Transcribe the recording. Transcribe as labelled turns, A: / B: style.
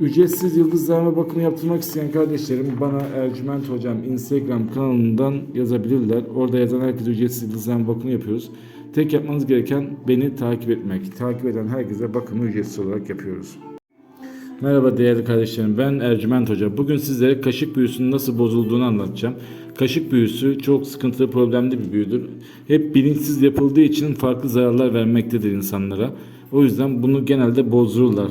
A: Ücretsiz yıldızlarma bakımı yaptırmak isteyen kardeşlerim bana Ercüment Hocam Instagram kanalından yazabilirler. Orada yazan herkese ücretsiz yıldızlarma bakımı yapıyoruz. Tek yapmanız gereken beni takip etmek. Takip eden herkese bakımı ücretsiz olarak yapıyoruz. Merhaba değerli kardeşlerim ben Ercüment Hoca. Bugün sizlere kaşık büyüsünün nasıl bozulduğunu anlatacağım. Kaşık büyüsü çok sıkıntılı problemli bir büyüdür. Hep bilinçsiz yapıldığı için farklı zararlar vermektedir insanlara. O yüzden bunu genelde bozdururlar.